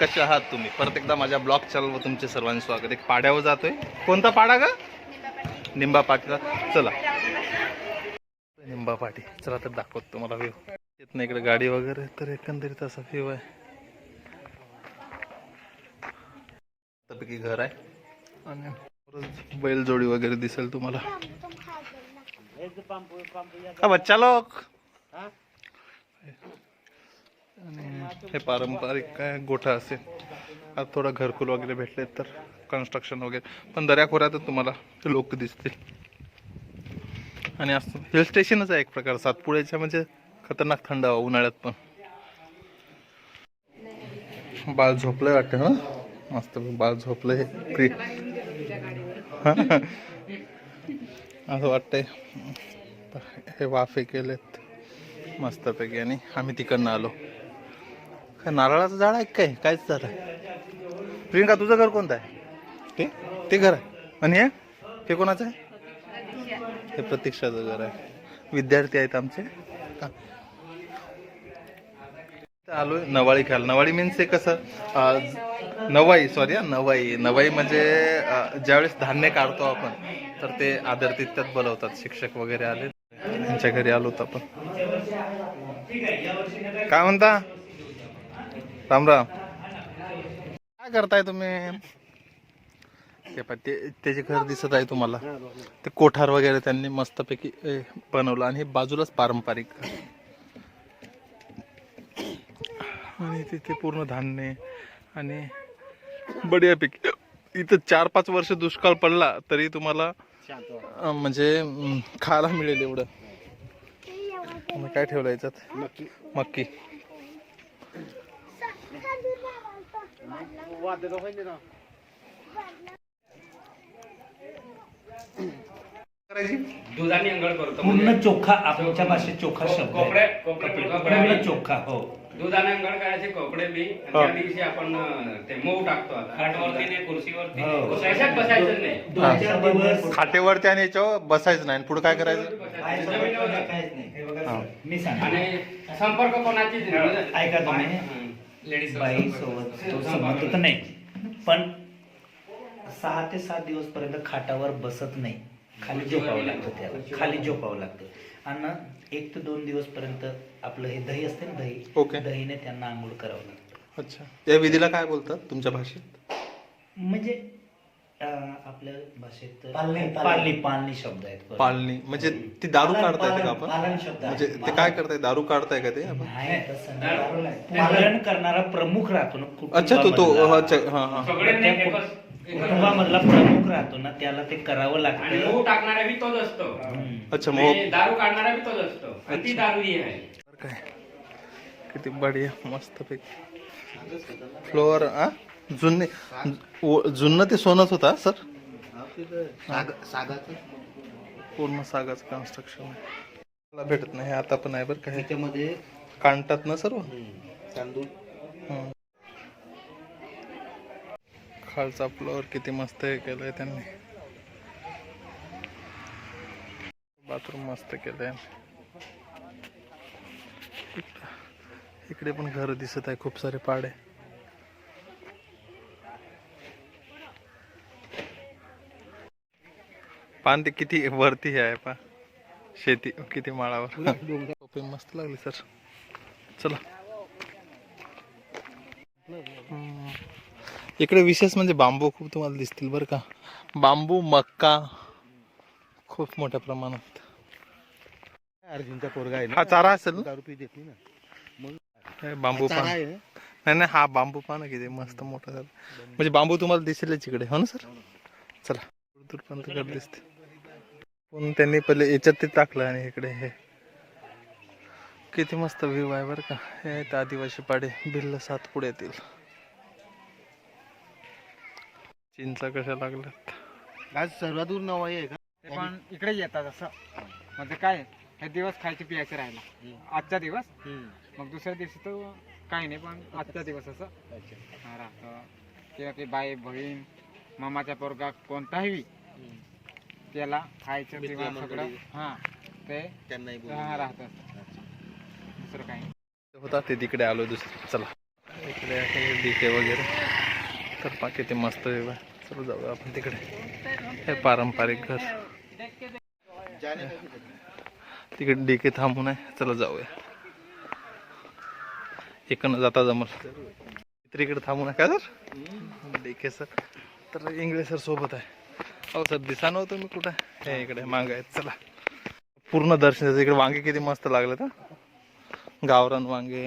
कसे आहात तुम्ही? परत एकदा माझ्या ब्लॉग चॅनलवर तुमचे सर्वांचे स्वागत. एक पाड्यावर जातोय. कोणता पाडा ग? निंबा पाटीला चला. निंबा पाटी. चला तर दाखवत तुम्हाला व्ह्यू येत नाही इकडे गाडी वगैरे तर एकंदरीत असा व्ह्यू आहे. पैकी घर आहे. आणि बैलजोडी वगैरे दिसेल तुम्हाला. हा बच्चा लोक आणि हे पारंपरिक काय गोठा असेल. आता थोडं घरकुल वगैरे भेटले तर कन्स्ट्रक्शन वगैरे. पण दर्याखोऱ्यातच तुम्हाला लोक दिसतील. आणि असं हिल स्टेशनच आहे एक प्रकार. सातपुड्याच्या म्हणजे खतरनाक थंड हवा उन्हाळ्यात पण. बाळ झोपलंय वाटतं ना मस्त बाळ झोपलंय. प्रि असं वाटतंय. हे वाफे केलेत मस्तपैकी. आणि आम्ही तिकडनं आलो. काय नारळाचं झाड आहे काय? कायच झालं प्रियंका तुझं घर कोणतं आहे? ते? ते घर आहे. आणि हे? ते कोणाचं आहे? हे प्रतीक्षाचं घर आहे. विद्यार्थी आहेत आमचे. आलोय नवाळी खेळायला. नवाळी मीन्स हे कसं नवाई सॉरी नवाई. नवाई म्हणजे ज्यावेळेस धान्य काढतो आपण तर ते आदर तिथ्यात बोलवतात. शिक्षक वगैरे आले त्यांच्या घरी आलो होतो आपण. काय म्हणता? राम राम. काय करताय तुम्ही? ते त्याचे घर दिसत आहे तुम्हाला. ते कोठार वगैरे त्यांनी मस्तपैकी बनवलं आणि हे बाजूलाच पारंपरिक. आणि तिथे पूर्ण धान्य आणि बढियापैकी इथं चार पाच वर्ष दुष्काळ पडला तरी तुम्हाला म्हणजे खायला मिळेल एवढं. काय ठेवलं याच्यात? मक्की. करायची दुधाने अंघोळ करतो पूर्ण म्हणजे. चोखा आमच्या भाषेत चोखा शब्द कोपडे आहे. कोपडे पूर्ण कोपडे चोखा हो. दुधाने अंघोळ करायचे कपडे बी आणि हा. त्या दिवशी आपण अं, ते मऊ टाकतो आता. खाटवरती नाही खुर्चीवरती हो. कशात बसायचं नाही. दोन चार दिवस खाटेवरती आणि याच्यावर बसायचं नाही. पुढे काय करायचं? जमिनीवर. काहीच नाही. हे बघा, मी सांगतो. आणि संपर्क कोणाचीच नाही ऐका तुम्ही. लेडीज बाई सोबत तो संबंध तर नाही. पण सहा ते सात दिवस पर्यंत खाटावर बसत नाही. खाली झोपावं लागतं. त्याला. खाली झोपावं लागतं. आणि एक ते दोन दिवस पर्यंत आपलं हे दही असते ना दही ओके. दहीने त्यांना आंघोळ करावं लागतं. अच्छा. या विधीला काय बोलतात तुमच्या भाषेत? म्हणजे आपल्या भाषेत पालणी, पालणी पालणी शब्द आहेत पालणी म्हणजे ती दारू पालन- काढताय का आपण? पालन शब्द आहे. म्हणजे ते काय करताय? दारू काढताय का ते आपण? नाही तसं नाही. दारू नाही. पालन. करणारा प्रमुख राहतो ना अच्छा तो तो कुटुंबामधला. अच्छा हा हा. सगळे नाही एकच कुटुंबामधला प्रमुख राहतो ना त्याला ते करावं आणि लागतं मऊ टाकणारा बी तोच असतो. हम्म. अच्छा मग आणि दारू काढणारा बी तोच असतो. आणि ती दारू ही आहे. काय? किती बढिया मस्त पैकी फ्लोअर आ? जुने जुनं ते सोनच होता सर? पूर्ण सागाचं कन्स्ट्रक्शन मला भेटत नाही आता पण आहे बरं काय त्याच्यामध्ये? काढतात ना सर्व? तांदूळ. खालचा फ्लोअर किती मस्त हे केलंय त्यांनी. बाथरूम मस्त केलंय. इकडं- इकडे पण घर दिसत आहे खूप सारे पाडे. पान ते किती वरती हे आहे पा. शेती किती माळावर. टोपी मस्त लागली सर. चला. इकडे विशेष म्हणजे बांबू खूप तुम्हाला दिसतील बरं का. बांबू मक्का खूप मोठ्या प्रमाणात. अर्जुनचा पोरगा आहे हा चारा असेल ना? दारू पी देत नाही ना. बांबू पान? नाही नाही हा बांबू पान आहे किती मस्त मोठा झाला. म्हणजे बांबू तुम्हाला दिसेलच इकडे. हो ना सर? चला. दूर दूरपर्यंत दिसते पण त्यांनी पहिले याच्यात ते टाकलं आणि इकडे हे. किती मस्त व्ह्यू आहे बरं का. हे आहेत आदिवासी पाडे बिल्ल सातपुडे येतील चिंचा कशा लागल्यात? आज सर्वात दूर नवाई आहे का? ते पण इकडे येतात असं. म्हणजे काय हे दिवस खायचे पियाचे राहिला आजचा दिवस? मग दुसऱ्या दिवशी तर काही नाही पण आजचा दिवस असं. हा, राहतं. किंवा की बाई बहीण मामाचा पोरगा कोणताही. त्याला खायचं मित्र किंवा सगळं मंडळी. हा ते त्यांनाही हा राहतं दुसरं काही नाही. होता ते तिकडे आलो दुसरं. चला. इकडे आहे डिके वगैरे. तर पा किती मस्त आहे बा. चला जाऊया आपण तिकडे. हे पारंपरिक घर. तिकडे डिके थांबून आहे. चला जाऊया. इकडनं जाता जमल. तर इकडे थांबून आहे का सर? DK sir. तर इंग्लिश सर सोबत आहे. हो सर दिसा नव्हतं मी कुठं. हे इकडे मागं आहेत चला. पूर्ण दर्शन द्यायचं. इकडे वांगे किती मस्त लागले तर गावरान वांगे.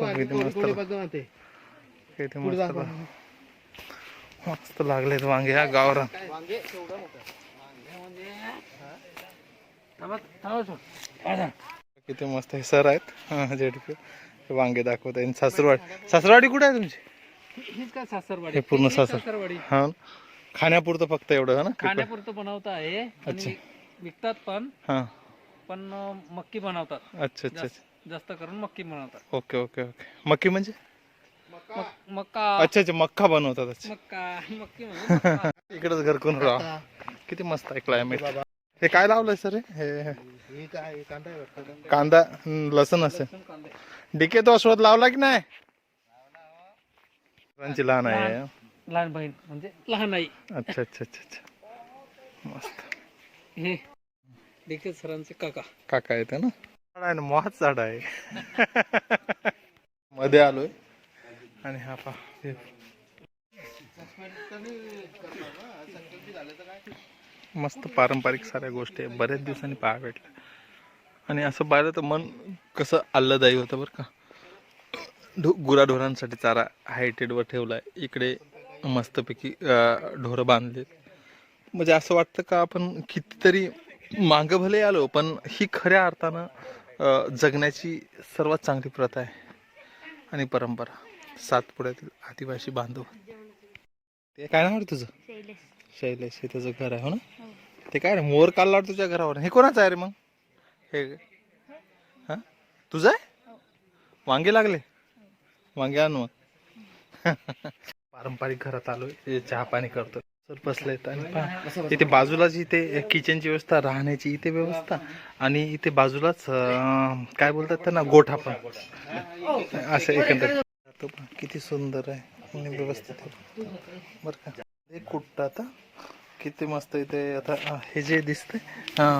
वांगे. किती मस्त मस्त लागलेत. वांगे हा गावरान. मोठा. किती मस्त हे सर आहेत हा, जेडपी हे वांगे दाखवत आहे सासरवाडी सासरवाडी कुठे आहे तुमची? हीच काय सासरवाडी? हे पूर्ण सासर. सासरवाडी? हा? खाण्यापुरतं फक्त एवढं हा ना? खाण्यापुरतं बनवता आहे अच्छा. आणि विकतात पण. हा. पण अं, मक्की बनवतात. अच्छा अच्छा अच्छा. जास्त जास्त करून मक्की बनवतात. Okay okay okay. मक्की म्हणजे? मक- मक्का. अच्छा अच्छा मक्का बनवतात अच्छा. मक्का. मक्की म्हणजे मक्का. इकडेच घर कोण राहा किती मस्त आहे क्लायमेट हे काय लावलंय सर हे? काय कांदा हं, लसण असेल. डिके तो अश्वत लावला की नाही? सरांची लहान आहे. लहान बहीण म्हणजे लहान आई. अच्छा अच्छा अच्छा अच्छा. मस्त. हे देखील सरांचे काका. काका येते ना? झाड आहे ना मोहाच झाड आहे. मध्ये आलोय. आणि हा पा मस्त पारंपरिक साऱ्या गोष्टी आहे बऱ्याच दिवसांनी पाहा भेटल्या. आणि असं पाहिलं तर मन कसं आल्हादायी होतं बरं का. ढो गुराढोरांसाठी चारा हायटेडवर ठेवला आहे इकडे मस्तपैकी ढोरं बांधलेत. म्हणजे असं वाटतं का आपण कितीतरी मागं भले आलो पण ही खऱ्या अर्थानं जगण्याची सर्वात चांगली प्रथा आहे आणि परंपरा. सातपुड्यातील आदिवासी बांधव. ते काय नाव तुझं? शैलेश. हे तुझं घर आहे हो ना? ते काय रे मोर काढला तुझ्या घरावर? हे कोणाचं आहे रे मग? हे हा? तुझं आहे? वांगे लागले? वांगे आण मग. पारंपरिक घरात आलोय. हे चहा पाणी करतोय. सर बसलेत आणि इथे बाजूलाच इथे किचनची व्यवस्था राहण्याची इथे व्यवस्था आणि इथे बाजूलाच काय बोलतात त्यांना गोठा पण. असं एकंदर. किती सुंदर आहे. व्यवस्थित बरं का? हे कुठं आता? किती मस्त इथे आता हे जे दिसतंय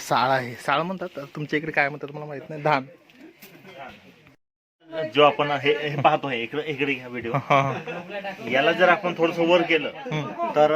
साळ आहे. साळ म्हणतात तुमच्या इकडे काय म्हणतात मला माहीत नाही. धान. जो आपण हे हे पाहतोय इकडे इकडे घ्या व्हिडिओ. याला जर आपण थोडस वर केलं तर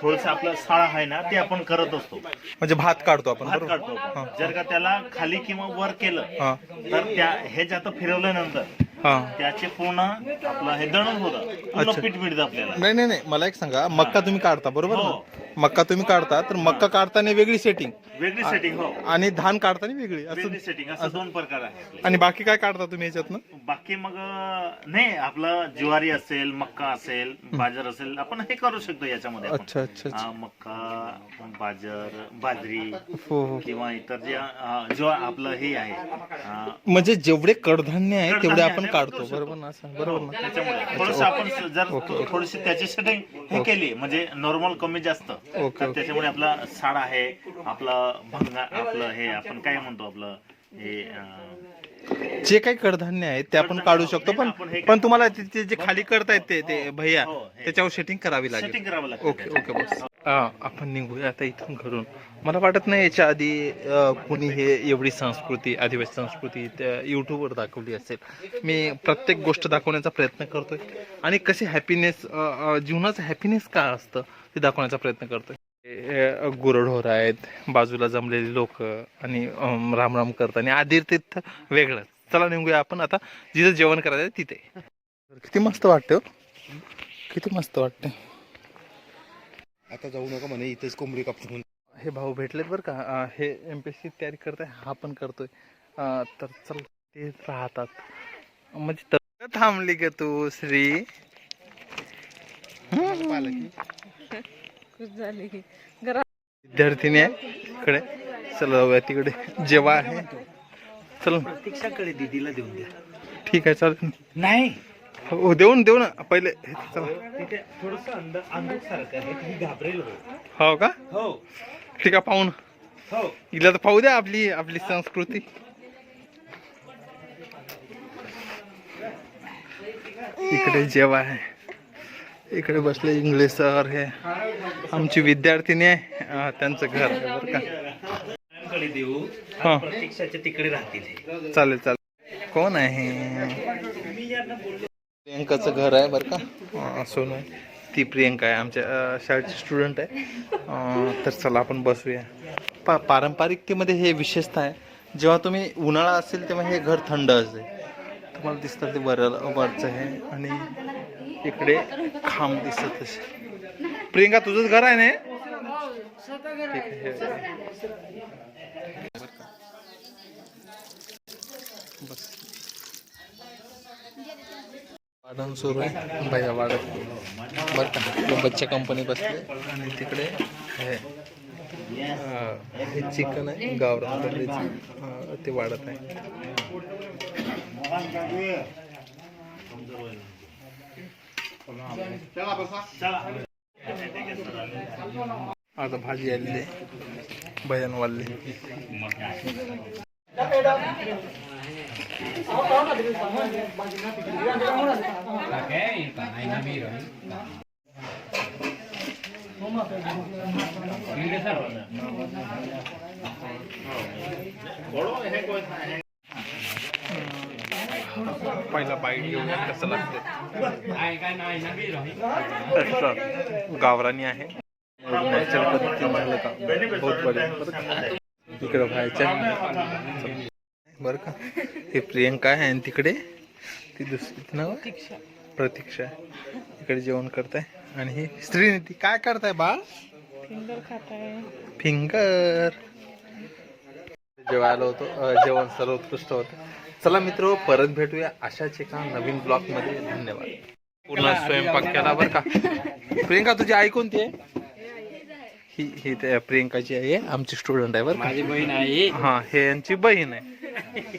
थोडस आपलं साळा आहे ना ते आपण करत असतो. म्हणजे भात काढतो आपण भात बरोबर? काढतो. जर का त्याला खाली किंवा वर केलं हा. तर त्या हे जात फिरवल्यानंतर हा. त्याचे पूर्ण आपलं हे दळण होतं. पूर्ण अच्छा. पीठ मिळतं आपल्याला. नाही नाही नाही. मला एक सांगा मक्का तुम्ही काढता बरोबर हो. ना मक्का तुम्ही काढता तर मक्का काढताना वेगळी सेटिंग वेगळी सेटिंग हो. आणि धान काढताना वेगळी असं सेटिंग असं दोन प्रकार आहे आपले. आणि बाकी काय काढता तुम्ही याच्यातनं? बाकी मग अं, नाही आपलं ज्वारी असेल मक्का असेल बाजर असेल आपण हे करू शकतो याच्यामध्ये आपण. अच्छा अच्छा अच्छा. हा, मक्का बाजर बाजरी हो हो. किंवा इतर जे अं, जो आपलं हे आहे अं, म्हणजे जेवढे कडधान्य आहे तेवढे कडधान्य आपण आहे, काढतो. बरोबर ना असं बरोबर ना त्याच्यामुळे थोडस आपण स- जर. थोडीशी त्याची सेटिंग हे केली म्हणजे नॉर्मल कमी जास्त तर. त्याच्यामुळे आपला साडा आहे आपलं भंगा आपलं हे आपण काय म्हणतो आपलं हे अं, जे काही कडधान्य आहे ते आपण काढू शकतो पण हे- पण तुम्हाला ते- ते जे खाली करतायत ते ते भैया हो, हे. त्याच्यावर सेटिंग करावी लागेल. सेटिंग करावं लागतं ओके ओके बस. हा, आपण निघूया आता इथून घरून. मला वाटत नाही याच्या आधी अ, कुणी हे एवढी संस्कृती आदिवासी संस्कृती त्या युट्यूबवर दाखवली असेल. मी प्रत्येक गोष्ट दाखवण्याचा प्रयत्न करतोय. आणि कसे हॅपीनेस जीवनाचं हॅपीनेस काय असतं ते दाखवण्याचा प्रयत्न करतोय. हे, गुरढोर आहेत बाजूला जमलेली लोक आणि रामराम करतात आणि आधीर तिथं वेगळंच. चला निघूया आपण आता जिथं जेवण करायचं तिथे. किती मस्त वाटतं हो. किती मस्त वाटतं. आता जाऊ नका म्हणे इथेच कोंबडी कापतो म्हणून. हे भाऊ भेटलेत बरं का? हे एम पी एस सी तयारी करताय हा पण करतोय. तर चल ते राहतात. म्हणजे थांबली का तू श्री? पाहिलं की विद्यार्थिनी आहे. इकडे. चल जाऊया तिकडे. जेव्हा आहे. चल. प्रतीक्षाकडे दिदीला देऊन द्या. ठीक आहे चालेल. नाही. हो देऊन देऊ ना पहिले हे चला. तिथे थोडस अंध अंधुक सारखं आहे. तुम्ही घाबरेल हो. हो का? हो. ठीक आहे पाहू ना. हो. हिला तर पाहू द्या आपली आपली संस्कृती. इकडे जेव्हा आहे. इकडे बसले इंग्लिश सर हे. आमची विद्यार्थिनी आहे. त्यांचं घर आहे बरं का. देऊ. हा. तिकडे राहतील हे. चालेल चालेल. कोण आहे? प्रियंकाचं घर आहे बरं का. सोनू. ती प्रियंका आहे आमच्या शाळेची स्टुडंट आहे. तर चला आपण बसूया. पा पारंपरिकतेमध्ये हे विशेषता आहे. जेव्हा तुम्ही उन्हाळा असेल तेव्हा हे घर थंड असते. तुम्हाला दिसतं ते वर वरचं आहे. आणि इकडे खांब दिसत तसे प्रियंका तुझंच घर आहे ना हे? वाढण सुरू आहे भैया वाढत बरं का तो बच्चे कंपनी बसले आणि तिकडे हे चिकन आहे गावरान कोंबडीचं ते वाढत आहे. आता भाजी आलेली भजन भयान वाढली. पहिला बाईट घेऊन कसं लागते गावरानी आहे. नॅचरल पद्धतीने झालं का? बहुत बढिया. बरं का? इकडं व्हायचं बरं का? हे प्रियंका आहे आणि तिकडे ती दुसरी नाव? प्रतीक्षा. आहे इकडे जेवण करताय. आणि ही श्रीनिधी काय करताय बाळ? फिंगर जेवायला होतो जेवण सर्वोत्कृष्ट होतं. चला मित्र परत भेटूया अशाच एका नवीन ब्लॉगमध्ये धन्यवाद. पूर्ण स्वयंपाक केला बरं का? प्रियंका तुझी आई कोणती आहे? ही ही त्या प्रियंकाची आई आहे आमची स्टुडंट आहे बरं का? माझी बहीण आहे. हा हे यांची बहीण आहे.